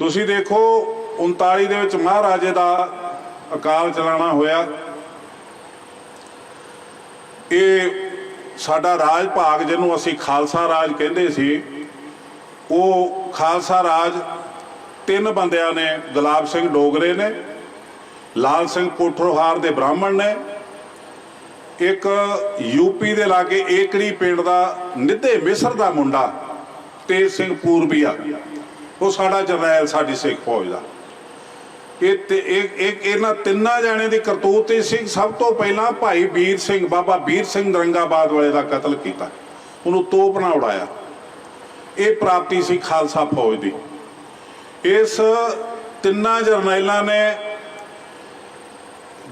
ਤੁਸੀਂ ਦੇਖੋ 39 ਦੇ ਵਿੱਚ ਮਹਾਰਾਜੇ ਦਾ ਅਕਾਲ ਚਲਾਣਾ ਹੋਇਆ। ਇਹ ਸਾਡਾ ਰਾਜ ਭਾਗ ਜਿਹਨੂੰ ਅਸੀਂ ਖਾਲਸਾ ਰਾਜ ਕਹਿੰਦੇ ਸੀ, ਉਹ ਖਾਲਸਾ ਰਾਜ ਤਿੰਨ ਬੰਦਿਆਂ ਨੇ, ਗੁਲਾਬ ਸਿੰਘ ਡੋਗਰੇ ਨੇ, ਲਾਲ ਸਿੰਘ ਕੋਠਰੋਹਾਰ ਦੇ ਬ੍ਰਾਹਮਣ ਨੇ, ਇੱਕ ਯੂਪੀ ਦੇ ਲਾਗੇ ਏਕੜੀ ਪਿੰਡ ਦਾ ਨਿੱਧੇ ਮਿਸਰ ਦਾ ਮੁੰਡਾ ਤੇਜ ਸਿੰਘ ਪੂਰਬੀਆ। ਉਹ ਸਾਡਾ ਜਰਨੈਲ, ਸਾਡੀ ਸਿੱਖ ਫੌਜ ਦਾ। ਇਹ ਤੇ ਇੱਕ ਇਹਨਾਂ ਤਿੰਨਾਂ ਜਾਣੇ ਦੀ ਕਰਤੂਤ ਹੀ ਸਿੰਘ ਸਭ ਤੋਂ ਪਹਿਲਾਂ ਭਾਈ ਵੀਰ ਸਿੰਘ, ਬਾਬਾ ਵੀਰ ਸਿੰਘ ਨਰੰਗਾਬਾਦ ਵਾਲੇ ਦਾ ਕਤਲ ਕੀਤਾ। ਉਹਨੂੰ ਤੋਪ ਨਾਲ ਉਡਾਇਆ। ਇਹ ਪ੍ਰਾਪਤੀ ਸੀ ਖਾਲਸਾ ਫੌਜ ਦੀ। ਇਸ ਤਿੰਨਾਂ ਜਰਨੈਲਾਂ ਨੇ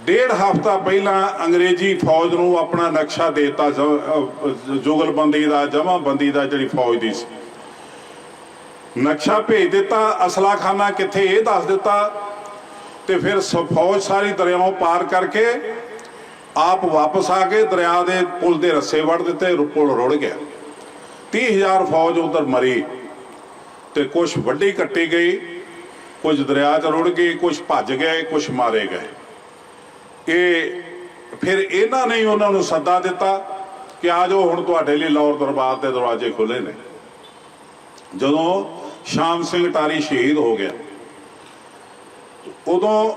ਡੇਢ ਹਫ਼ਤਾ ਪਹਿਲਾਂ ਅੰਗਰੇਜ਼ੀ ਫੌਜ ਨੂੰ ਆਪਣਾ ਨਕਸ਼ਾ ਦਿੱਤਾ। ਜੁਗਲਬੰਦੀ ਦਾ, ਜਮਾਬੰਦੀ ਦਾ ਜਿਹੜੀ ਫੌਜ ਦੀ ਸੀ। ਨਕਸ਼ਾ ਭੇਜ ਦਿੱਤਾ, ਅਸਲਾਖਾਨਾ ਕਿੱਥੇ ਇਹ ਦੱਸ ਦਿੱਤਾ ਤੇ ਫਿਰ ਫੌਜ ਸਾਰੀ ਦਰਿਆਓਂ ਪਾਰ ਕਰਕੇ ਆਪ ਵਾਪਸ ਆ ਕੇ ਦਰਿਆ ਦੇ ਪੁਲ ਦੇ ਰੱਸੇ ਵੜ ਦਿੱਤੇ ਪੁਲ ਰੁੜ ਗਿਆ। 30000 ਫੌਜ ਉਧਰ ਮਰੀ ਤੇ ਕੁਝ ਵੱਡੀ ਕੱਟੀ ਗਈ ਕੁਝ ਦਰਿਆ 'ਚ ਰੁੜ ਗਈ ਕੁਝ ਭੱਜ ਗਏ ਕੁਝ ਮਾਰੇ ਗਏ। ਇਹ ਫਿਰ ਇਹਨਾਂ ਨੇ ਉਹਨਾਂ ਨੂੰ ਸੱਦਾ ਦਿੱਤਾ ਕਿ ਆ ਜਾਓ, ਹੁਣ ਤੁਹਾਡੇ ਲਈ ਲਾਹੌਰ ਦਰਬਾਰ ਦੇ ਦਰਵਾਜ਼ੇ ਖੁੱਲੇ ਨੇ। ਜਦੋਂ ਸ਼ਾਮ ਸਿੰਘ ਟਾਰੀ ਸ਼ਹੀਦ ਹੋ ਗਿਆ। ਉਦੋਂ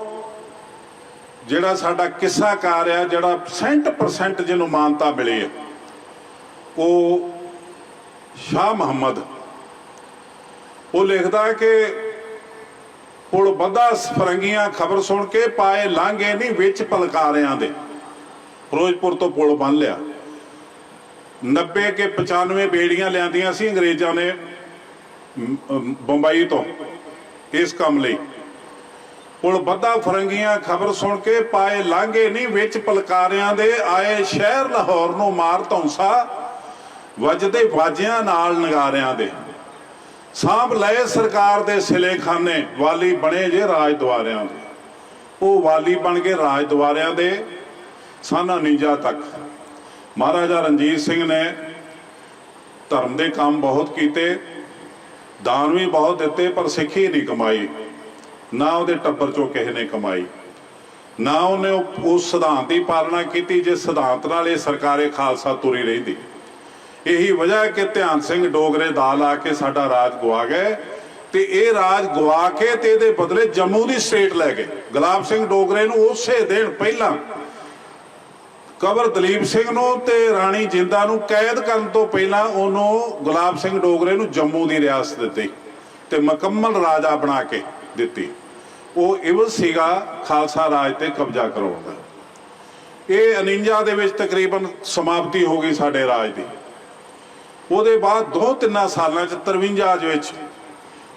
ਜਿਹੜਾ ਸਾਡਾ ਕਿੱਸਾਕਾਰ ਆ, ਜਿਹੜਾ 100% ਜਿਹਨੂੰ ਮਾਨਤਾ ਮਿਲੀ ਹੈ ਉਹ ਸ਼ਾਹ ਮੁਹੰਮਦ। ਉਹ ਲਿਖਦਾ ਕਿ ਪੁਲ ਬੱਧਾ ਫਰੰਗੀਆਂ ਖਬਰ ਸੁਣ ਕੇ ਪਾਏ ਲਾਂਘੇ ਨਹੀਂ ਵਿੱਚ ਪਲਕਾਰਿਆਂ ਦੇ। ਫਿਰੋਜ਼ਪੁਰ ਤੋਂ ਪੁਲ ਬੰਨ ਲਿਆ। 90 ਕੇ 95 ਬੇੜੀਆਂ ਲਿਆਂਦੀਆਂ ਸੀ ਅੰਗਰੇਜ਼ਾਂ ਨੇ। ਬੰਬਈ ਤੋਂ ਇਸ ਕੰਮ ਲਈ। ਪੁਲ ਬੱਧਾ ਫਰੰਗੀਆਂ ਖਬਰ ਸੁਣ ਕੇ ਪਾਏ ਲਾਂਘੇ ਨਹੀਂ ਵਿੱਚ ਪਲਕਾਰਿਆਂ ਦੇ, ਆਏ ਸ਼ਹਿਰ ਲਾਹੌਰ ਨੂੰ ਮਾਰ ਧੌਂਸਾ, ਵੱਜਦੇ ਬਾਜਿਆਂ ਨਾਲ ਨਗਾਰਿਆਂ ਦੇ। ਸਾਂਭ ਲਏ ਸਰਕਾਰ ਦੇ ਸਿਲੇਖਾਨੇ, ਵਾਲੀ ਬਣੇ ਜੇ ਰਾਜ ਦੁਆਰਿਆਂ ਦੇ। ਉਹ ਵਾਲੀ ਬਣ ਕੇ ਰਾਜ ਦੁਆਰਿਆਂ ਦੇ, ਸਾਨਾ ਨੀਜਾ ਤੱਕ। ਮਹਾਰਾਜਾ ਰਣਜੀਤ ਸਿੰਘ ਨੇ ਧਰਮ ਦੇ ਕੰਮ ਬਹੁਤ ਕੀਤੇ। ਦਾਨ ਵੀ ਬਹੁਤ ਦਿੱਤੇ, ਪਰ ਸਿੱਖੀ ਨਹੀਂ ਕਮਾਈ। ਨਾ ਉਹਦੇ ਟੱਬਰ ਚੋਂ ਕਿਸੇ ਨੇ ਕਮਾਈ। ਨਾ ਉਹਨੇ ਉਸ ਸਿਧਾਂਤ ਦੀ ਪਾਲਣਾ ਕੀਤੀ, ਜਿਸ ਸਿਧਾਂਤ ਨਾਲ ਇਹ ਸਰਕਾਰੇ ਖਾਲਸਾ ਤੁਰੀ ਰਹਿੰਦੀ। ਇਹੀ ਵਜ੍ਹਾ ਕਿ ਧਿਆਨ ਸਿੰਘ ਡੋਗਰੇ ਦਾ ਲਾ ਕੇ ਸਾਡਾ ਰਾਜ ਗਵਾ ਗਏ ਤੇ ਇਹ ਰਾਜ ਗਵਾ ਕੇ ਤੇ ਇਹਦੇ ਬਦਲੇ ਜੰਮੂ ਦੀ ਸਟੇਟ ਲੈ ਗਏ। ਗੁਲਾਬ ਸਿੰਘ ਡੋਗਰੇ ਨੂੰ ਉਸੇ ਦਿਨ ਪਹਿਲਾਂ ਕਬਰ ਦਲੀਪ ਸਿੰਘ ਨੂੰ ਤੇ ਰਾਣੀ ਜਿੰਦਾ ਨੂੰ ਕੈਦ ਕਰਨ ਤੋਂ ਪਹਿਲਾਂ ਉਹਨੂੰ ਗੁਲਾਬ ਸਿੰਘ ਡੋਗਰੇ ਨੂੰ ਜੰਮੂ ਦੀ ਰਿਆਸਤ ਦਿੱਤੀ ਤੇ ਮੁਕੰਮਲ ਰਾਜਾ ਬਣਾ ਕੇ ਦਿੱਤੀ। ਉਹ ਇਵਲ ਸੀਗਾ ਖਾਲਸਾ ਰਾਜ ਤੇ ਕਬਜ਼ਾ ਕਰਾਉਣ ਦਾ। ਇਹ 49 ਦੇ ਵਿੱਚ ਤਕਰੀਬਨ ਸਮਾਪਤੀ ਹੋ ਗਈ ਸਾਡੇ ਰਾਜ ਦੀ। ਉਹਦੇ ਬਾਅਦ ਦੋ ਤਿੰਨਾਂ ਸਾਲਾਂ ਚ 53 ਦੇ ਵਿੱਚ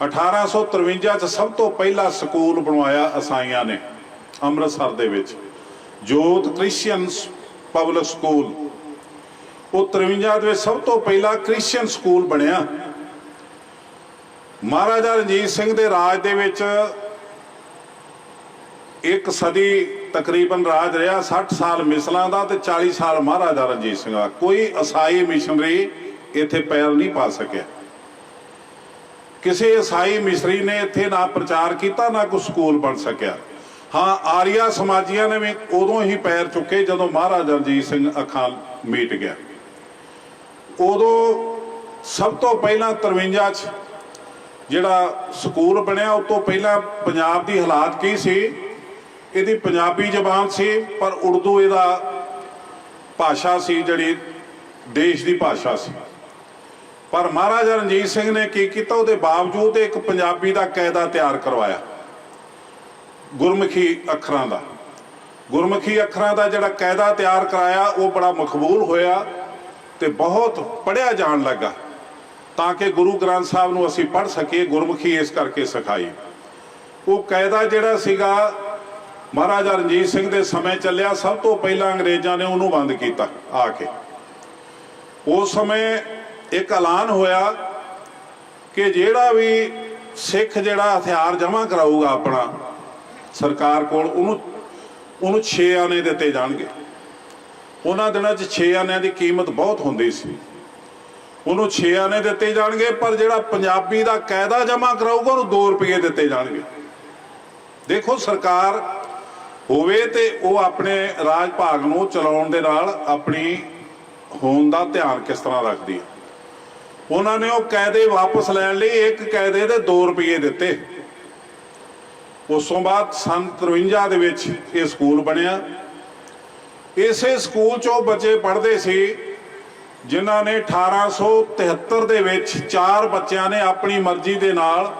1853 ਚ ਸਭ ਤੋਂ ਪਹਿਲਾ ਸਕੂਲ ਬਣਵਾਇਆ ਅਸਾਈਆਂ ਨੇ ਅੰਮ੍ਰਿਤਸਰ ਦੇ ਵਿੱਚ। ਜੋਤ ਕ੍ਰਿਸਚੀਅਨ ਪਬਲਿਕ ਸਕੂਲ। ਉਹ 53 ਦੇ ਵਿੱਚ ਸਭ ਤੋਂ ਪਹਿਲਾ ਕ੍ਰਿਸਚੀਅਨ ਸਕੂਲ ਬਣਿਆ। ਮਹਾਰਾਜਾ ਰਣਜੀਤ ਸਿੰਘ ਦੇ ਰਾਜ ਦੇ ਵਿੱਚ ਇੱਕ ਸਦੀ ਤਕਰੀਬਨ ਰਾਜ ਰਿਹਾ 60 ਸਾਲ ਮਿਸਲਾਂ ਦਾ ਤੇ 40 ਸਾਲ ਮਹਾਰਾਜਾ ਰਣਜੀਤ ਸਿੰਘ ਦਾ। ਕੋਈ ਈਸਾਈ ਮਿਸ਼ਨਰੀ ਇੱਥੇ ਪੈਰ ਨਹੀਂ ਪਾ ਸਕਿਆ। ਕਿਸੇ ਈਸਾਈ ਮਿਸ਼ਨਰੀ ਨੇ ਇੱਥੇ ਨਾ ਪ੍ਰਚਾਰ ਕੀਤਾ, ਨਾ ਕੋਈ ਸਕੂਲ ਬਣ ਸਕਿਆ। ਹਾਂ, ਆਰੀਆ ਸਮਾਜੀਆਂ ਨੇ ਵੀ ਉਦੋਂ ਹੀ ਪੈਰ ਚੁੱਕੇ ਜਦੋਂ ਮਹਾਰਾਜਾ ਰਣਜੀਤ ਸਿੰਘ ਅੱਖਾਂ ਮੀਟ ਗਿਆ। ਉਦੋਂ ਸਭ ਤੋਂ ਪਹਿਲਾਂ 53 ਚ ਜਿਹੜਾ ਸਕੂਲ ਬਣਿਆ, ਉਸ ਤੋਂ ਪਹਿਲਾਂ ਪੰਜਾਬ ਦੀ ਹਾਲਾਤ ਕੀ ਸੀ? ਇਹਦੀ ਪੰਜਾਬੀ ਜ਼ਬਾਨ ਸੀ, ਪਰ ਉਰਦੂ ਇਹਦਾ ਭਾਸ਼ਾ ਸੀ, ਜਿਹੜੀ ਦੇਸ਼ ਦੀ ਭਾਸ਼ਾ ਸੀ। ਪਰ ਮਹਾਰਾਜਾ ਰਣਜੀਤ ਸਿੰਘ ਨੇ ਕੀ ਕੀਤਾ? ਉਹਦੇ ਬਾਵਜੂਦ ਇੱਕ ਪੰਜਾਬੀ ਦਾ ਕਾਇਦਾ ਤਿਆਰ ਕਰਵਾਇਆ। ਗੁਰਮੁਖੀ ਅੱਖਰਾਂ ਦਾ। ਗੁਰਮੁਖੀ ਅੱਖਰਾਂ ਦਾ ਜਿਹੜਾ ਕਾਇਦਾ ਤਿਆਰ ਕਰਾਇਆ, ਉਹ ਬੜਾ ਮਕਬੂਲ ਹੋਇਆ ਤੇ ਬਹੁਤ ਪੜਿਆ ਜਾਣ ਲੱਗਾ। ਤਾਂ ਕਿ ਗੁਰੂ ਗ੍ਰੰਥ ਸਾਹਿਬ ਨੂੰ ਅਸੀਂ ਪੜ੍ਹ ਸਕੀਏ, ਗੁਰਮੁਖੀ ਇਸ ਕਰਕੇ ਸਿਖਾਈ। ਉਹ ਕਾਇਦਾ ਜਿਹੜਾ ਸੀਗਾ, ਮਹਾਰਾਜਾ ਰਣਜੀਤ ਸਿੰਘ ਦੇ ਸਮੇਂ ਚੱਲਿਆ, ਸਭ ਤੋਂ ਪਹਿਲਾਂ ਅੰਗਰੇਜ਼ਾਂ ਨੇ ਉਹਨੂੰ ਬੰਦ ਕੀਤਾ ਆ ਕੇ। ਉਸ ਸਮੇਂ ਇੱਕ ਐਲਾਨ ਹੋਇਆ ਕਿ ਜਿਹੜਾ ਵੀ ਸਿੱਖ ਜਿਹੜਾ ਹਥਿਆਰ ਜਮ੍ਹਾਂ ਕਰਾਊਗਾ ਆਪਣਾ ਸਰਕਾਰ ਕੋਲ ਉਹਨੂੰ ਉਹਨੂੰ 6 ਆਨੇ ਦਿੱਤੇ ਜਾਣਗੇ। ਉਹਨਾਂ ਦਿਨਾਂ 'ਚ 6 ਆਨਿਆਂ ਦੀ ਕੀਮਤ ਬਹੁਤ ਹੁੰਦੀ ਸੀ। ਉਹਨੂੰ 6 ਆਨੇ ਦਿੱਤੇ ਜਾਣਗੇ, ਪਰ ਜਿਹੜਾ ਪੰਜਾਬੀ ਦਾ ਕਾਇਦਾ ਜਮ੍ਹਾਂ ਕਰਾਊਗਾ, ਉਹਨੂੰ 2 ਰੁਪਏ ਦਿੱਤੇ ਜਾਣਗੇ। ਦੇਖੋ, ਸਰਕਾਰ ਹੋਵੇ ਤੇ ਉਹ ਆਪਣੇ ਰਾਜ ਭਾਗ ਨੂੰ ਚਲਾਉਣ ਦੇ ਨਾਲ ਆਪਣੀ ਹੋਣ ਦਾ ਧਿਆਨ ਕਿਸ ਤਰ੍ਹਾਂ ਰੱਖਦੀ ਹੈ। ਉਹਨਾਂ ਨੇ ਉਹ ਕਾਇਦੇ ਵਾਪਸ ਲੈਣ ਲਈ ਇੱਕ ਕਾਇਦੇ ਦੇ 2 ਰੁਪਏ ਦਿੱਤੇ। ਉਸ ਤੋਂ ਬਾਅਦ ਸੰਨ 53 ਦੇ ਵਿੱਚ ਇਹ ਸਕੂਲ ਬਣਿਆ। ਇਸੇ ਸਕੂਲ 'ਚੋਂ ਬੱਚੇ ਪੜ੍ਹਦੇ ਸੀ, ਜਿਨ੍ਹਾਂ ਨੇ 1873 ਦੇ ਵਿੱਚ ਚਾਰ ਬੱਚਿਆਂ ਨੇ ਆਪਣੀ ਮਰਜ਼ੀ ਦੇ ਨਾਲ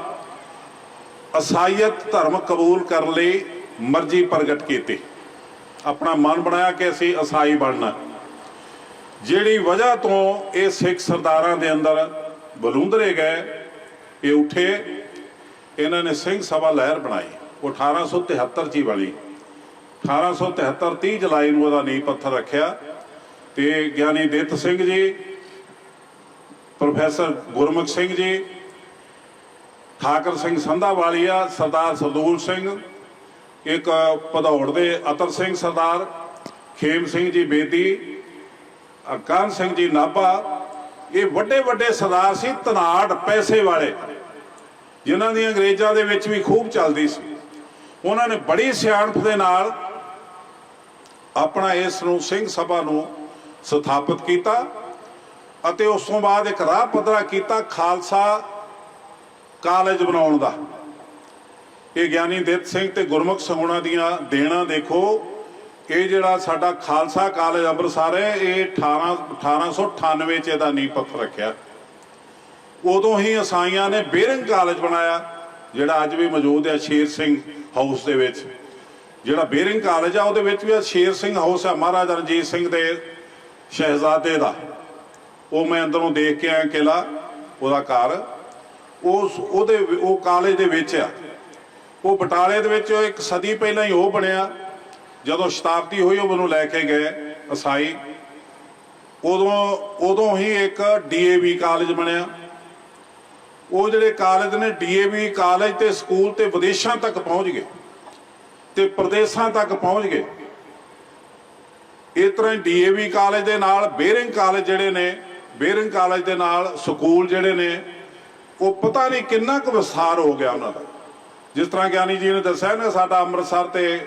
ਅਸਾਈਅਤ ਧਰਮ ਕਬੂਲ ਕਰਨ ਲਈ ਮਰਜ਼ੀ ਪ੍ਰਗਟ ਕੀਤੀ। ਆਪਣਾ ਮਨ ਬਣਾਇਆ ਕਿ ਅਸੀਂ ਅਸਾਈ ਬਣਨਾ। ਜਿਹੜੀ ਵਜ੍ਹਾ ਤੋਂ ਇਹ ਸਿੱਖ ਸਰਦਾਰਾਂ ਦੇ ਅੰਦਰ ਬਲੂੰਦਰੇ ਗਏ, ਇਹ ਉੱਠੇ ਇਹਨਾਂ ਨੇ ਸਿੰਘ ਸਭਾ ਲਹਿਰ ਬਣਾਈ, ਉਹ 1873 ਚ ਹੀ ਬਣੀ। 1873 30 ਜੁਲਾਈ ਨੂੰ ਉਹਦਾ ਨੀਂਹ ਪੱਥਰ ਰੱਖਿਆ ਤੇ ਗਿਆਨੀ ਦਿੱਤ ਸਿੰਘ ਜੀ, ਪ੍ਰੋਫੈਸਰ ਗੁਰਮੁਖ ਸਿੰਘ ਜੀ, ਠਾਕਰ ਸਿੰਘ ਸੰਧਾਵਾਲੀਆ, ਸਰਦਾਰ ਸਰਦੂਲ ਸਿੰਘ, ਇੱਕ ਭਦੌੜ ਦੇ ਅਤਰ ਸਿੰਘ ਸਰਦਾਰ, ਖੇਮ ਸਿੰਘ ਜੀ ਬੇਦੀ ਅਕਾਨ ਸਿੰਘ ਜੀ ਨਾਭਾ, ਇਹ ਵੱਡੇ ਵੱਡੇ ਸਰਦਾਰ ਸੀ ਤਨਾੜ ਪੈਸੇ ਵਾਲੇ। ਜਿਨ੍ਹਾਂ ਦੀ ਅੰਗਰੇਜ਼ਾਂ ਦੇ ਵਿੱਚ ਵੀ ਖੂਬ ਚੱਲਦੀ ਸੀ। ਉਹਨਾਂ ਨੇ ਬੜੀ ਸਿਆਣਪ ਦੇ ਨਾਲ ਆਪਣਾ ਇਸ ਨੂੰ ਸਿੰਘ ਸਭਾ ਨੂੰ ਸਥਾਪਿਤ ਕੀਤਾ ਅਤੇ ਉਸ ਤੋਂ ਬਾਅਦ ਇੱਕ ਰਾਹ ਪੱਧਰਾ ਕੀਤਾ ਖਾਲਸਾ ਕਾਲਜ ਬਣਾਉਣ ਦਾ। ਇਹ ਗਿਆਨੀ ਦਿੱਤ ਸਿੰਘ ਤੇ ਗੁਰਮੁਖ ਸੰਗੁਣਾ ਦੀਆਂ ਦੇਣਾ ਦੇਖੋ। ਇਹ ਜਿਹੜਾ ਸਾਡਾ ਖਾਲਸਾ ਕਾਲਜ ਅੰਮ੍ਰਿਤਸਰ ਹੈ, ਇਹ 18 1898 ਚ ਇਹਦਾ ਨੀਂਹ ਪੱਥਰ ਰੱਖਿਆ। ਉਦੋਂ ਹੀ ਅਸਾਈਆਂ ਨੇ ਬੇਰਿੰਗ ਕਾਲਜ ਬਣਾਇਆ, ਜਿਹੜਾ ਅੱਜ ਵੀ ਮੌਜੂਦ ਹੈ ਸ਼ੇਰ ਸਿੰਘ ਹਾਊਸ ਦੇ ਵਿੱਚ। ਜਿਹੜਾ ਬੇਰਿੰਗ ਕਾਲਜ ਆ, ਉਹਦੇ ਵਿੱਚ ਵੀ ਸ਼ੇਰ ਸਿੰਘ ਹਾਊਸ ਆ, ਮਹਾਰਾਜਾ ਰਣਜੀਤ ਸਿੰਘ ਦੇ ਸ਼ਹਿਜ਼ਾਦੇ ਦਾ। ਉਹ ਮੈਂ ਅੰਦਰੋਂ ਦੇਖ ਕੇ ਆਇਆ ਕਿਲਾ ਉਹਦਾ ਘਰ। ਉਸ ਉਹਦੇ ਉਹ ਕਾਲਜ ਦੇ ਵਿੱਚ ਆ। ਉਹ ਬਟਾਲੇ ਦੇ ਵਿੱਚ ਇੱਕ ਸਦੀ ਪਹਿਲਾਂ ਹੀ ਉਹ ਬਣਿਆ। ਜਦੋਂ ਸ਼ਤਾਬਦੀ ਹੋਈ, ਉਹ ਮੈਨੂੰ ਲੈ ਕੇ ਗਏ ਅਸਾਈ। ਉਦੋਂ ਉਦੋਂ ਹੀ ਇੱਕ ਡੀਏਵੀ ਕਾਲਜ ਬਣਿਆ। ਉਹ ਜਿਹੜੇ ਕਾਲਜ ਨੇ ਡੀਏਵੀ ਕਾਲਜ ਤੇ ਸਕੂਲ ਤੇ ਵਿਦੇਸ਼ਾਂ ਤੱਕ ਪਹੁੰਚ ਗਏ ਤੇ ਪ੍ਰਦੇਸ਼ਾਂ ਤੱਕ ਪਹੁੰਚ ਗਏ। ਇਸ ਤਰ੍ਹਾਂ ਹੀ ਡੀਏਵੀ ਕਾਲਜ ਦੇ ਨਾਲ ਬੇਰਿੰਗ ਕਾਲਜ ਜਿਹੜੇ ਨੇ ਬੇਰਿੰਗ ਕਾਲਜ ਦੇ ਨਾਲ ਸਕੂਲ ਜਿਹੜੇ ਨੇ, ਉਹ ਪਤਾ ਨਹੀਂ ਕਿੰਨਾ ਕੁ ਵਿਸਥਾਰ ਹੋ ਗਿਆ ਉਹਨਾਂ ਦਾ। ਜਿਸ ਤਰ੍ਹਾਂ ਗਿਆਨੀ ਜੀ ਨੇ ਦੱਸਿਆ ਨਾ, ਸਾਡਾ ਅੰਮ੍ਰਿਤਸਰ ਤੇ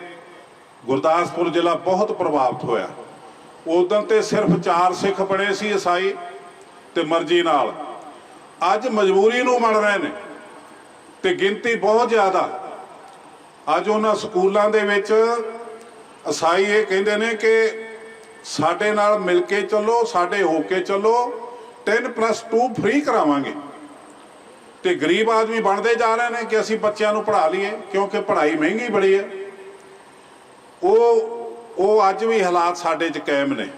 ਗੁਰਦਾਸਪੁਰ ਜ਼ਿਲ੍ਹਾ ਬਹੁਤ ਪ੍ਰਭਾਵਿਤ ਹੋਇਆ। ਉਦੋਂ ਤੇ ਸਿਰਫ ਚਾਰ ਸਿੱਖ ਬਣੇ ਸੀ ਈਸਾਈ ਤੇ ਮਰਜ਼ੀ ਨਾਲ। ਅੱਜ ਮਜਬੂਰੀ ਨੂੰ ਬਣ ਰਹੇ ਨੇ ਤੇ ਗਿਣਤੀ ਬਹੁਤ ਜ਼ਿਆਦਾ। ਅੱਜ ਉਹਨਾਂ ਸਕੂਲਾਂ ਦੇ ਵਿੱਚ ਅਸਾਈ ਇਹ ਕਹਿੰਦੇ ਨੇ ਕਿ ਸਾਡੇ ਨਾਲ ਮਿਲ ਕੇ ਚੱਲੋ, ਸਾਡੇ ਹੋ ਕੇ ਚੱਲੋ 10+2 ਫ੍ਰੀ ਕਰਾਵਾਂਗੇ। ਤੇ ਗਰੀਬ ਆਦਮੀ ਬਣਦੇ ਜਾ ਰਹੇ ਨੇ ਕਿ ਅਸੀਂ ਬੱਚਿਆਂ ਨੂੰ ਪੜ੍ਹਾ ਲਈਏ, ਕਿਉਂਕਿ ਪੜ੍ਹਾਈ ਮਹਿੰਗੀ ਬੜੀ ਹੈ। ਉਹ ਉਹ ਅੱਜ ਵੀ ਹਾਲਾਤ ਸਾਡੇ 'ਚ ਕਾਇਮ ਨੇ।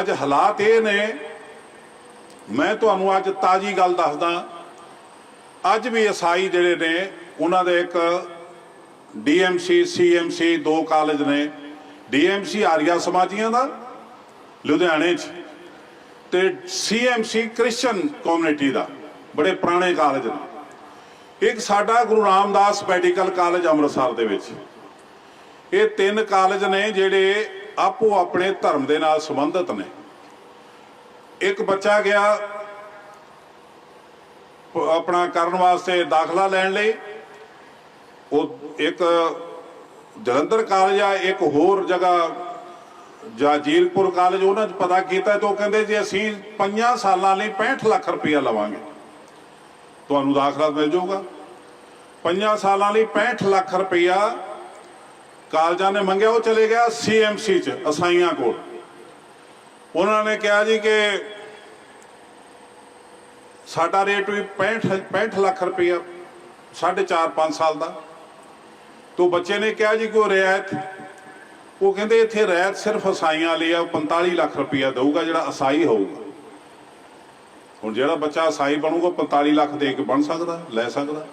ਅੱਜ ਹਾਲਾਤ ਇਹ ਨੇ ਮੈਂ ਤੁਹਾਨੂੰ ਅੱਜ ਤਾਜੀ ਗੱਲ ਦੱਸਦਾ। ਅੱਜ ਵੀ ਈਸਾਈ ਜਿਹੜੇ ਨੇ, ਉਹਨਾਂ ਦੇ ਇੱਕ ਡੀਐਮਸੀ ਸੀਐਮਸੀ ਦੋ ਕਾਲਜ ਨੇ। ਡੀਐਮਸੀ ਆਰੀਆ ਸਮਾਜੀਆਂ ਦਾ, ਲੁਧਿਆਣੇ 'ਚ ਤੇ ਸੀਐਮਸੀ ਕ੍ਰਿਸਚੀਅਨ ਕਮਿਊਨਿਟੀ ਦਾ, ਬੜੇ ਪੁਰਾਣੇ ਕਾਲਜ ਨੇ। ਇੱਕ ਸਾਡਾ ਗੁਰੂ ਰਾਮਦਾਸ ਮੈਡੀਕਲ ਕਾਲਜ ਅੰਮ੍ਰਿਤਸਰ ਦੇ ਵਿੱਚ। ਇਹ ਤਿੰਨ ਕਾਲਜ ਨੇ ਜਿਹੜੇ ਆਪੋ ਆਪਣੇ ਧਰਮ ਦੇ ਨਾਲ ਸੰਬੰਧਿਤ ਨੇ। ਇੱਕ ਬੱਚਾ ਗਿਆ ਆਪਣਾ ਕਰਨ ਵਾਸਤੇ ਦਾਖਲਾ ਲੈਣ ਲਈ। ਉਹ ਇੱਕ ਜਲੰਧਰ ਕਾਲਜ ਆ, ਇੱਕ ਹੋਰ ਜਗ੍ਹਾ ਜਾਂ ਜੀਰਪੁਰ ਕਾਲਜ, ਉਹਨਾਂ 'ਚ ਪਤਾ ਕੀਤਾ ਤਾਂ ਉਹ ਕਹਿੰਦੇ ਜੀ ਅਸੀਂ 5 ਸਾਲਾਂ ਲਈ 65 ਲੱਖ ਰੁਪਇਆ ਲਵਾਂਗੇ। ਤੁਹਾਨੂੰ ਦਾਖਲਾ ਮਿਲ ਜਾਊਗਾ। 5 ਸਾਲਾਂ ਲਈ 65 ਲੱਖ ਰੁਪਇਆ ਕਾਲਜਾਂ ਨੇ ਮੰਗਿਆ, ਉਹ ਚਲੇ ਗਿਆ ਸੀਐਮਸੀ ਚ, ਅਸਾਈਆਂ ਕੋਲ। ਉਹਨਾਂ ਨੇ ਕਿਹਾ ਜੀ ਕਿ ਸਾਡਾ ਰੇਟ ਵੀ 65 65 ਲੱਖ ਰੁਪਇਆ 4.5 5 ਸਾਲ ਦਾ। ਤੋ ਬੱਚੇ ਨੇ ਕਿਹਾ ਜੀ ਕੋਈ ਰਿਆਇਤ, ਉਹ ਕਹਿੰਦੇ ਇੱਥੇ ਰਿਆਇਤ ਸਿਰਫ ਅਸਾਈਆਂ ਲਈ ਆ, ਉਹ 45 ਲੱਖ ਰੁਪਇਆ ਦਊਗਾ, ਜਿਹੜਾ ਅਸਾਈ ਹੋਊਗਾ। ਹੁਣ ਜਿਹੜਾ ਬੱਚਾ ਅਸਾਈ ਬਣੂਗਾ 45 ਲੱਖ ਦੇ ਕੇ ਬਣ ਸਕਦਾ, ਲੈ ਸਕਦਾ।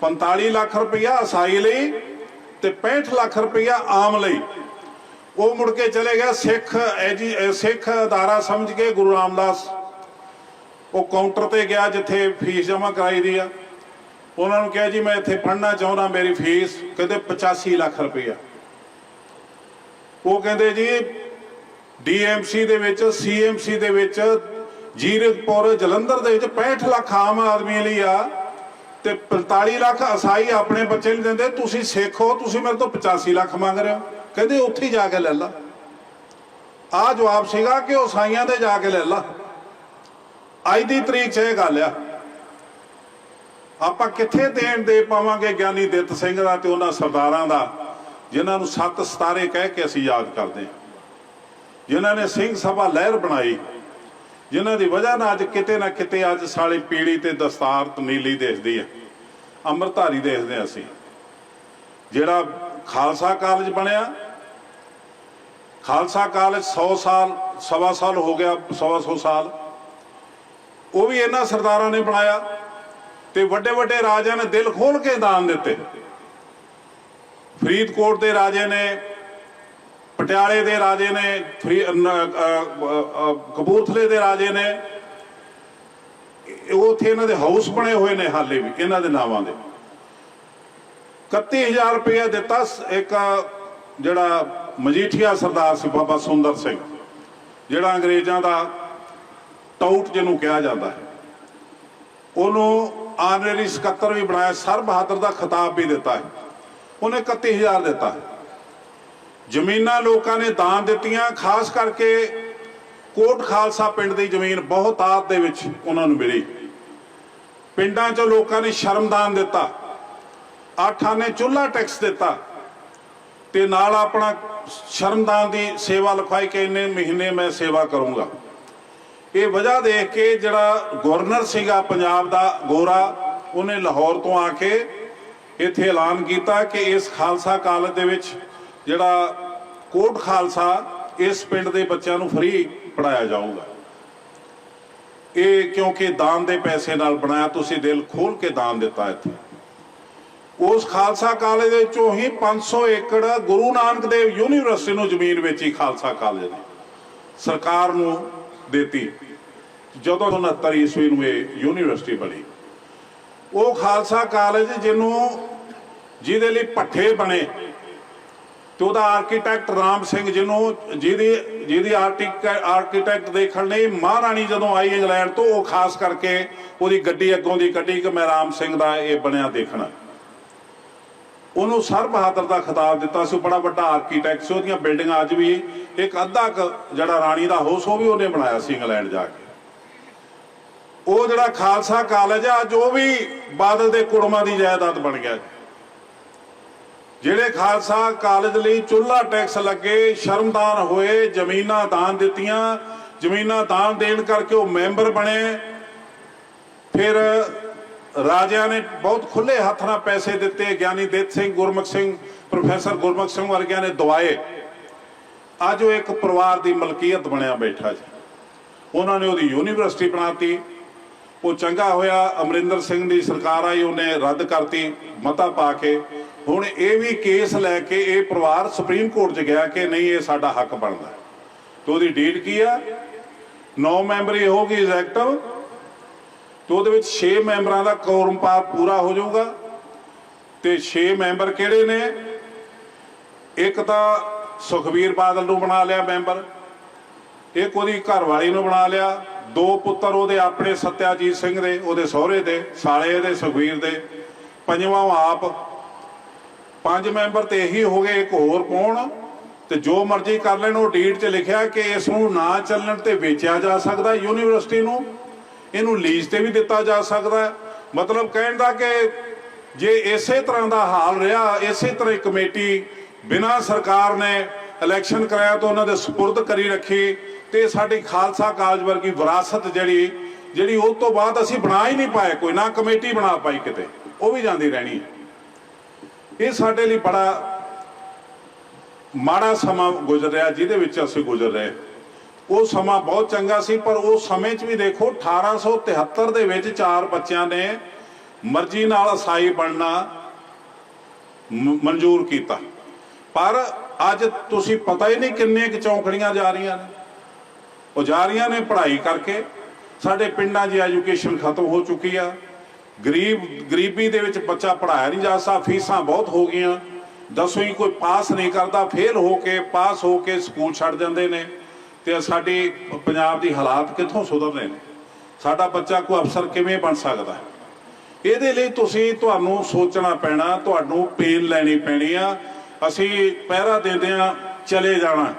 45 ਲੱਖ ਰੁਪਇਆ ਅਸਾਈ ਲਈ ਤੇ 65 ਲੱਖ ਰੁਪਇਆ ਆਮ ਲਈ। ਉਹ ਮੁੜ ਕੇ ਚਲੇ ਗਿਆ ਸਿੱਖ ਐਜੀ ਸਿੱਖ ਅਦਾਰਾ ਸਮਝ ਕੇ ਗੁਰੂ ਰਾਮਦਾਸ। ਉਹ ਕਾਊਂਟਰ ਤੇ ਗਿਆ ਜਿੱਥੇ ਫੀਸ ਜਮ੍ਹਾਂ ਕਰਾਈ ਦੀ ਆ। ਉਹਨਾਂ ਨੂੰ ਕਿਹਾ ਜੀ, ਮੈਂ ਇੱਥੇ ਪੜ੍ਹਨਾ ਚਾਹੁੰਦਾ, ਮੇਰੀ ਫੀਸ ਕਹਿੰਦੇ 85 ਲੱਖ ਰੁਪਇਆ ਉਹ ਕਹਿੰਦੇ ਜੀ ਡੀਐਮਸੀ ਦੇ ਵਿੱਚ ਸੀਐਮਸੀ ਦੇ ਵਿੱਚ ਜੀਰਕਪੁਰ ਜਲੰਧਰ ਦੇ ਵਿੱਚ 65 ਲੱਖ ਆਮ ਆਦਮੀ ਲਈ ਆ ਤੇ 45 ਲੱਖ ਅਸਾਈ ਆਪਣੇ ਬੱਚੇ ਨੂੰ ਦਿੰਦੇ, ਤੁਸੀਂ ਸਿੱਖ ਹੋ, ਤੁਸੀਂ ਮੇਰੇ ਤੋਂ 85 ਲੱਖ ਮੰਗ ਰਹੇ ਹੋ। ਕਹਿੰਦੇ ਉੱਥੇ ਜਾ ਕੇ ਲੈ ਲਾ। ਆ ਜਵਾਬ ਸੀਗਾ ਕਿ ਉਹ ਸਾਈਆਂ ਦੇ ਜਾ ਕੇ ਲੈ ਲਾ। ਅੱਜ ਦੀ ਤਰੀਕ 'ਚ ਇਹ ਗੱਲ ਆ। ਆਪਾਂ ਕਿੱਥੇ ਦੇਣ ਦੇ ਪਾਵਾਂਗੇ ਗਿਆਨੀ ਦਿੱਤ ਸਿੰਘ ਦਾ ਤੇ ਉਹਨਾਂ ਸਰਦਾਰਾਂ ਦਾ, ਜਿਨ੍ਹਾਂ ਨੂੰ ਸੱਤ ਸਤਾਰੇ ਕਹਿ ਕੇ ਅਸੀਂ ਯਾਦ ਕਰਦੇ ਹਾਂ। ਜਿਨ੍ਹਾਂ ਨੇ ਸਿੰਘ ਸਭਾ ਲਹਿਰ ਬਣਾਈ, ਜਿਨ੍ਹਾਂ ਦੀ ਵਜ੍ਹਾ ਨਾਲ ਅੱਜ ਕਿਤੇ ਨਾ ਕਿਤੇ ਅੱਜ ਸਾਲੀ ਪੀੜੀ ਤੇ ਦਸਤਾਰ ਨੀਲੀ ਦੇਖਦੀ ਹੈ ਅੰਮ੍ਰਿਤਧਾਰੀ ਦੇਖਦੇ ਹਾਂ ਅਸੀਂ। ਜਿਹੜਾ ਖਾਲਸਾ ਕਾਲਜ ਬਣਿਆ ਖਾਲਸਾ ਕਾਲਜ 100 ਸਾਲ, ਸਵਾ ਸਾਲ ਹੋ ਗਿਆ, ਸਵਾ ਸੌ ਸਾਲ। ਉਹ ਵੀ ਇਹਨਾਂ ਸਰਦਾਰਾਂ ਨੇ ਬਣਾਇਆ ਤੇ ਵੱਡੇ ਵੱਡੇ ਰਾਜਿਆਂ ਨੇ ਦਿਲ ਖੋਲ ਕੇ ਦਾਨ ਦਿੱਤੇ। ਫਰੀਦਕੋਟ ਦੇ ਰਾਜੇ ਨੇ, ਪਟਿਆਲੇ ਦੇ ਰਾਜੇ ਨੇ, ਫਰੀ- ਕਪੂਰਥਲੇ ਦੇ ਰਾਜੇ ਨੇ। ਇਹ ਉੱਥੇ ਇਹਨਾਂ ਦੇ ਹਾਊਸ ਬਣੇ ਹੋਏ ਨੇ ਹਾਲੇ ਵੀ, ਇਹਨਾਂ ਦੇ ਨਾਵਾਂ ਦੇ। 31000 ਰੁਪਏ ਦਿੱਤਾ ਇੱਕ, ਜਿਹੜਾ ਮਜੀਠੀਆ ਸਰਦਾਰ ਸੀ ਬਾਬਾ ਸੁੰਦਰ ਸਿੰਘ, ਜਿਹੜਾ ਅੰਗਰੇਜ਼ਾਂ ਦਾ ਟਾਊਟ ਜਿਹਨੂੰ ਕਿਹਾ ਜਾਂਦਾ ਹੈ। ਉਹਨੂੰ ਆਨਰੇਰੀ ਸਕੱਤਰ ਵੀ ਬਣਾਇਆ, ਸਰ ਬਹਾਦਰ ਦਾ ਖਿਤਾਬ ਵੀ ਦਿੱਤਾ ਹੈ। ਉਹਨੇ 31000 ਦਿੱਤਾ ਹੈ। ਜ਼ਮੀਨਾਂ ਲੋਕਾਂ ਨੇ ਦਾਨ ਦਿੱਤੀਆਂ, ਖਾਸ ਕਰਕੇ ਕੋਟ ਖਾਲਸਾ ਪਿੰਡ ਦੀ ਜ਼ਮੀਨ ਬਹੁਤ ਦੇ ਵਿੱਚ ਉਹਨਾਂ ਨੂੰ ਮਿਲੀ। ਪਿੰਡਾਂ 'ਚੋਂ ਲੋਕਾਂ ਨੇ ਸ਼ਰਮਦਾਨ ਦਿੱਤਾ। ਅੱਠ ਨੇ ਚੁੱਲ੍ਹਾ ਟੈਕਸ ਦਿੱਤਾ। ਤੇ ਨਾਲ ਆਪਣਾ ਸ਼ਰਮਦਾਨ ਦੀ ਸੇਵਾ ਲਿਖਾਈ ਕਿ ਇੰਨੇ ਮਹੀਨੇ ਮੈਂ ਸੇਵਾ ਕਰੂੰਗਾ। ਇਹ ਵਜ੍ਹਾ ਦੇਖ ਕੇ ਜਿਹੜਾ ਗਵਰਨਰ ਸੀਗਾ ਪੰਜਾਬ ਦਾ ਗੋਰਾ, ਉਹਨੇ ਲਾਹੌਰ ਤੋਂ ਆ ਕੇ ਇੱਥੇ ਐਲਾਨ ਕੀਤਾ ਕਿ ਇਸ ਖਾਲਸਾ ਕਾਲਜ ਦੇ ਵਿੱਚ ਜਿਹੜਾ ਕੋਟ ਖਾਲਸਾ, ਇਸ ਪਿੰਡ ਦੇ ਬੱਚਿਆਂ ਨੂੰ ਫ੍ਰੀ ਪੜਾਇਆ ਜਾਊਗਾ। ਇਹ ਕਿਉਂਕਿ ਦਾਨ ਦੇ ਪੈਸੇ ਨਾਲ ਬਣਾਇਆ, ਤੁਸੀਂ ਦਿਲ ਖੋਲ ਕੇ ਦਾਨ ਦਿੱਤਾ ਇੱਥੇ। ਉਸ ਖਾਲਸਾ ਕਾਲਜ ਦੇ ਵਿੱਚੋਂ ਹੀ 500 ਏਕੜ ਗੁਰੂ ਨਾਨਕ ਦੇਵ ਯੂਨੀਵਰਸਿਟੀ ਨੂੰ ਜ਼ਮੀਨ ਵੇਚੀ ਖਾਲਸਾ ਕਾਲਜ ਨੇ। ਸਰਕਾਰ ਨੂੰ ਦਿੱਤੀ। ਜਦੋਂ 69 ਈਸਵੀ ਨੂੰ ਇਹ ਯੂਨੀਵਰਸਿਟੀ ਬਣੀ। ਉਹ ਖਾਲਸਾ ਕਾਲਜ ਜਿਹਨੂੰ ਜਿਹਦੇ ਲਈ ਪੱਠੇ ਬਣੇ ਤੇ ਉਹਦਾ ਆਰਕੀਟੈਕਟ ਰਾਮ ਸਿੰਘ ਜਿਹਨੂੰ ਜਿਹਦੀ ਜਿਹਦੀ ਆਰਕੀਟੈਕਟ ਦੇਖਣ ਲਈ ਮਹਾਰਾਣੀ ਜਦੋਂ ਆਈ ਇੰਗਲੈਂਡ ਤੋਂ, ਉਹ ਖਾਸ ਕਰਕੇ ਉਹਦੀ ਗੱਡੀ ਅੱਗੋਂ ਦੀ ਕੱਢੀ ਕਿ ਮੈਂ ਰਾਮ ਸਿੰਘ ਦਾ ਇਹ ਬਣਿਆ ਦੇਖਣਾ। ਉਹਨੂੰ ਸਰ ਬਹਾਦਰ ਦਾ ਖਿਤਾਬ ਦਿੱਤਾ ਸੀ। ਉਹ ਬੜਾ ਵੱਡਾ ਆਰਕੀਟੈਕਟ ਸੀ। ਉਹਦੀਆਂ ਬਿਲਡਿੰਗਾਂ ਅੱਜ ਵੀ ਇੱਕ ਅੱਧਾ ਜਿਹੜਾ ਰਾਣੀ ਦਾ ਹਾਊਸ ਉਹ ਵੀ ਉਹਨੇ ਬਣਾਇਆ ਸੀ ਇੰਗਲੈਂਡ ਜਾ ਕੇ। ਉਹ ਜਿਹੜਾ ਖਾਲਸਾ ਕਾਲਜ ਆ ਉਹ ਵੀ ਬਾਦਲ ਦੇ ਕੁੜਮਾਂ ਦੀ ਜਾਇਦਾਦ ਬਣ ਗਿਆ ਜਿਹੜੇ ਖਾਲਸਾ ਕਾਲਜ ਲਈ ਚੁੱਲ੍ਹਾ ਟੈਕਸ ਲੱਗੇ, ਸ਼ਰਮਦਾਨ ਹੋਏ, ਜ਼ਮੀਨਾਂ ਦਾਨ ਦਿੱਤੀਆਂ, ਜ਼ਮੀਨਾਂ ਦਾਨ ਦੇਣ ਕਰਕੇ ਉਹ ਮੈਂਬਰ ਬਣੇ। ਫਿਰ ਰਾਜਿਆਂ ਨੇ ਬਹੁਤ ਖੁੱਲੇ ਹੱਥ ਨਾਲ ਪੈਸੇ ਦਿੱਤੇ, ਗਿਆਨੀ ਦੇਤ ਸਿੰਘ, ਗੁਰਮੁਖ ਸਿੰਘ, ਪ੍ਰੋਫੈਸਰ ਗੁਰਮੁਖ ਸਿੰਘ ਵਰਗਿਆਂ ਨੇ ਦਵਾਏ। ਅੱਜ ਉਹ ਇੱਕ ਪਰਿਵਾਰ ਦੀ ਮਲਕੀਅਤ ਬਣਿਆ ਬੈਠਾ ਜੀ। ਉਹਨਾਂ ਨੇ ਉਹਦੀ ਯੂਨੀਵਰਸਿਟੀ ਬਣਾਤੀ ਉਹ ਚੰਗਾ ਹੋਇਆ, ਅਮਰਿੰਦਰ ਸਿੰਘ ਦੀ ਸਰਕਾਰ ਆਈ, ਉਹਨੇ ਰੱਦ ਕਰਤੀ, ਮਤਾ ਪਾ ਕੇ। ਹੁਣ ਇਹ ਵੀ ਕੇਸ ਲੈ ਕੇ ਇਹ ਪਰਿਵਾਰ ਸੁਪਰੀਮ ਕੋਰਟ 'ਚ ਗਿਆ ਕਿ ਨਹੀਂ, ਇਹ ਸਾਡਾ ਹੱਕ ਬਣਦਾ। ਹੈ। ਤੇ ਉਹਦੀ ਡੀਡ ਕੀ ਆ? 9 ਮੈਂਬਰੀ ਹੋਗੀ ਐਗਜ਼ੈਕਟਿਵ ਤੇ ਉਹਦੇ ਵਿੱਚ 6 ਮੈਂਬਰਾਂ ਦਾ ਕੋਰਮ ਪਾ ਪੂਰਾ ਹੋ ਜਾਊਗਾ। ਤੇ 6 ਮੈਂਬਰ ਕਿਹੜੇ ਨੇ? ਇੱਕ ਤਾਂ ਸੁਖਬੀਰ ਬਾਦਲ ਨੂੰ ਬਣਾ ਲਿਆ ਮੈਂਬਰ, ਇੱਕ ਉਹਦੀ ਘਰਵਾਲੀ ਨੂੰ ਬਣਾ ਲਿਆ। ਦੋ ਪੁੱਤਰ ਉਹਦੇ ਆਪਣੇ ਸਤਿਆਜੀਤ ਸਿੰਘ ਦੇ, ਉਹਦੇ ਸਹੁਰੇ ਦੇ, ਸਾਲੇ ਦੇ, ਸੁਖਬੀਰ ਦੇ, ਪੰਜਵਾਂ ਆਪ। ਪੰਜ ਮੈਂਬਰ ਤੇ ਇਹੀ ਹੋ ਗਏ, ਇੱਕ ਹੋਰ ਕੌਣ? ਤੇ ਜੋ ਮਰਜ਼ੀ ਕਰ ਲੈਣ, ਉਹ ਡੀਟ 'ਚ ਲਿਖਿਆ ਕਿ ਇਸ ਨੂੰ ਨਾ ਚੱਲਣ ਤੇ ਵੇਚਿਆ ਜਾ ਸਕਦਾ ਯੂਨੀਵਰਸਿਟੀ ਨੂੰ। ਇਹਨੂੰ ਲੀਜ਼ ਤੇ ਵੀ ਦਿੱਤਾ ਜਾ ਸਕਦਾ ਮਤਲਬ ਕਹਿਣ ਦਾ ਕਿ ਜੇ ਇਸੇ ਤਰ੍ਹਾਂ ਦਾ ਹਾਲ ਰਿਹਾ, ਇਸੇ ਤਰ੍ਹਾਂ ਕਮੇਟੀ ਬਿਨਾਂ ਸਰਕਾਰ ਨੇ ਇਲੈਕਸ਼ਨ ਕਰਾਇਆ ਤਾਂ ਉਹਨਾਂ ਦੇ ਸਪੁਰਦ ਕਰੀ ਰੱਖੀ ਤੇ ਸਾਡੀ ਖਾਲਸਾ ਕਾਲਜ ਵਰਗੀ ਵਿਰਾਸਤ ਜਿਹੜੀ ਜਿਹੜੀ ਉਹ ਤੋਂ ਬਾਅਦ ਅਸੀਂ ਬਣਾ ਹੀ ਨਹੀਂ ਪਾਏ ਕੋਈ, ਨਾ ਕਮੇਟੀ ਬਣਾ ਪਾਈ ਕਿਤੇ, ਉਹ ਵੀ ਜਾਂਦੀ ਰਹਿਣੀ ਹੈ। ਇਹ ਸਾਡੇ ਲਈ ਬੜਾ ਮਾੜਾ ਸਮਾਂ ਗੁਜ਼ਰ ਰਿਹਾ, ਜਿਹਦੇ ਵਿੱਚ ਅਸੀਂ ਗੁਜ਼ਰ ਰਹੇ ਉਹ ਸਮਾਂ ਬਹੁਤ ਚੰਗਾ ਸੀ, ਪਰ ਉਹ ਸਮੇਂ 'ਚ ਵੀ ਦੇਖੋ 1873 ਦੇ ਵਿੱਚ ਚਾਰ ਬੱਚਿਆਂ ਨੇ ਮਰਜ਼ੀ ਨਾਲ ਅਸਾਈ ਬਣਨਾ ਮਨਜ਼ੂਰ ਕੀਤਾ। ਪਰ ਅੱਜ ਤੁਸੀਂ ਪਤਾ ਹੀ ਨਹੀਂ ਕਿੰਨੇ ਕੁ ਚੌਂਕੜੀਆਂ ਜਾ ਰਹੀਆਂ ਨੇ। ਉਹ ਜਾ ਰਹੀਆਂ ਨੇ ਪੜ੍ਹਾਈ ਕਰਕੇ। ਸਾਡੇ ਪਿੰਡਾਂ 'ਚ ਐਜੂਕੇਸ਼ਨ ਖਤਮ ਹੋ ਚੁੱਕੀ ਆ। ਗਰੀਬ, ਗਰੀਬੀ ਦੇ ਵਿੱਚ ਬੱਚਾ ਪੜਾਇਆ ਨਹੀਂ ਜਾ ਸਕਦਾ, ਫੀਸਾਂ ਬਹੁਤ ਹੋ ਗਈਆਂ। ਦਸਵੀਂ ਕੋਈ ਪਾਸ ਨਹੀਂ ਕਰਦਾ, ਫੇਲ ਹੋ ਕੇ, ਪਾਸ ਹੋ ਕੇ ਸਕੂਲ ਛੱਡ ਜਾਂਦੇ ਨੇ। ਤੇ ਸਾਡੀ ਪੰਜਾਬ ਦੀ ਹਾਲਾਤ ਕਿੱਥੋਂ ਸੁਧਰਨੇ ਨੇ? ਸਾਡਾ ਬੱਚਾ ਕੋਈ ਅਫਸਰ ਕਿਵੇਂ ਬਣ ਸਕਦਾ? ਇਹਦੇ ਲਈ ਤੁਸੀਂ ਤੁਹਾਨੂੰ ਸੋਚਣਾ ਪੈਣਾ, ਤੁਹਾਨੂੰ ਪੇਨ ਲੈਣੀ ਪੈਣੀ ਆ। ਅਸੀਂ ਪਹਿਰਾ ਦਿੰਦੇ ਆ ਚਲੇ ਜਾਣਾ।